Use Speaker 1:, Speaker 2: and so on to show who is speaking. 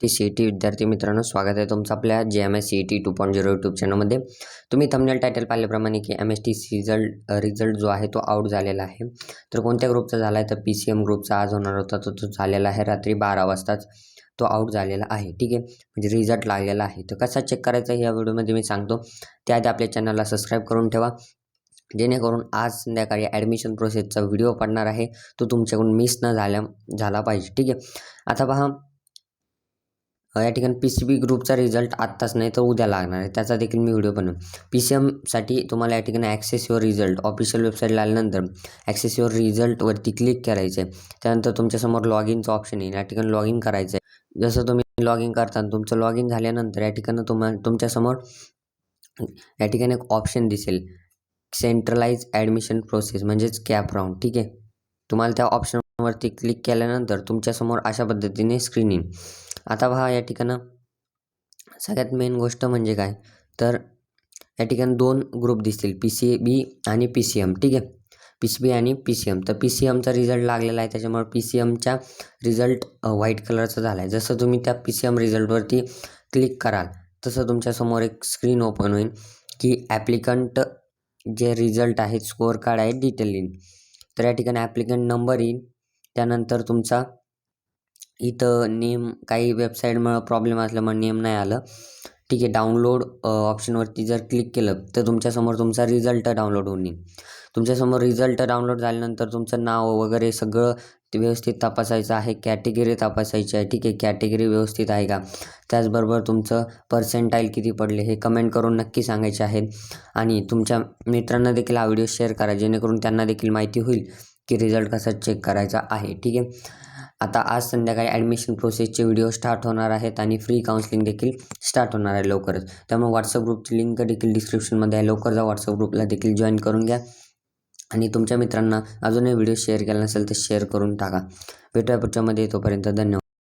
Speaker 1: T C E T विद्यार्थी मित्रांनो स्वागत आहे तुमचं आपल्या जे M S C E T two point zero YouTube चॅनलमध्ये तुम्ही थंबनेल टायटल पाहिल्याप्रमाणे की M S T C result result जो आहे तो आउट झालेला आहे. तर कोणत्या ग्रुपचा झाला आहे तर पी सी एम ग्रुपचा आज होणार होता तो तो झालेला आहे रात्री बारा वाजताच तो आउट झालेला आहे. ठीक आहे? म्हणजे रिझल्ट लागलेला आहे. तर कसा चेक करायचा या व्हिडिओमध्ये मी सांगतो. त्याआधी आपल्या चॅनलला सबस्क्राईब करून ठेवा. जेणेकरून आज संध्याकाळी ॲडमिशन प्रोसेसचा व्हिडिओ पडणार आहे. तो तुमच्याकडून मिस न झाल्या झाला पाहिजे. ठीक आहे? आता पहा या ठिकाणी पी सी बी ग्रुपचा रिझल्ट आत्ताच नाही तर उद्या लागणार आहे. त्याचा देखील मी व्हिडिओ बनवेन. पी सी एमसाठी तुम्हाला या ठिकाणी ॲक्सेस युअर रिझल्ट ऑफिशियल वेबसाईटला आल्यानंतर ॲक्सेस युअर रिझल्टवरती क्लिक करायचं आहे त्यानंतर तुमच्यासमोर लॉग इनचं ऑप्शन येईल. या ठिकाणी लॉग इन करायचं आहे जसं तुम्ही लॉग इन करता तुमचं लॉग इन झाल्यानंतर या ठिकाणी तुम्हाला तुमच्यासमोर या ठिकाणी एक ऑप्शन दिसेल. सेंट्रलाइज ॲडमिशन प्रोसेस म्हणजेच कॅप राऊंड ठीक आहे? तुम्हाला त्या ऑप्शनवरती क्लिक केल्यानंतर तुमच्यासमोर अशा पद्धतीने स्क्रीन येईल. आता पहा या ठिकाणं सगळ्यात मेन गोष्ट म्हणजे काय? तर या ठिकाणी दोन ग्रुप दिसतील पी सी बी आणि पी सी एम ठीक आहे? पी सी बी आणि पी सी एम तर पी सी एमचा रिझल्ट लागलेला आहे त्याच्यामुळे पी सी एमच्या रिझल्ट व्हाईट कलरचा झाला आहे जसं तुम्ही त्या पी सी एम रिझल्टवरती क्लिक कराल तसं तुमच्यासमोर एक स्क्रीन ओपन होईल की ॲप्लिकंट जे रिझल्ट आहेत स्कोअर कार्ड आहे डिटेल येईल. तर या ठिकाणी ॲप्लिकंट नंबर येईल. त्यानंतर तुमचा इथं नेम काही वेबसाईटमुळं प्रॉब्लेम असल्यामुळे नेम नाही आलं. ठीक आहे डाउनलोड ऑप्शनवरती जर क्लिक केलं तर तुमच्यासमोर तुमचा रिझल्ट डाउनलोड होऊन येईल तुमच्यासमोर रिझल्ट डाउनलोड झाल्यानंतर तुमचं नाव वगैरे सगळं व्यवस्थित तपासायचं आहे कॅटेगरी तपासायची आहे. ठीक आहे कॅटेगरी व्यवस्थित आहे का? त्याचबरोबर तुमचं पर्सेंटाईल किती पडले हे कमेंट करून नक्की सांगायचे आहे. आणि तुमच्या मित्रांना देखील हा व्हिडिओ शेअर करा जेणेकरून त्यांना देखील माहिती होईल की रिझल्ट कसा चेक करायचा आहे. ठीक आहे? आता आज संध्याकाळी ॲडमिशन प्रोसेसचे व्हिडिओ स्टार्ट होणार आहेत आणि फ्री काउन्सिलिंग देखील स्टार्ट होणार आहे लवकरच. त्यामुळे व्हॉट्सअप ग्रुपची लिंक देखील डिस्क्रिप्शनमध्ये आहे. लवकर जा व्हॉट्सअप ग्रुपला देखील जॉईन करून घ्या. आणि तुमच्या मित्रांना अजूनही व्हिडिओ शेअर केला नसेल तर शेअर करून टाका. भेटूया पुढच्यामध्ये तोपर्यंत धन्यवाद.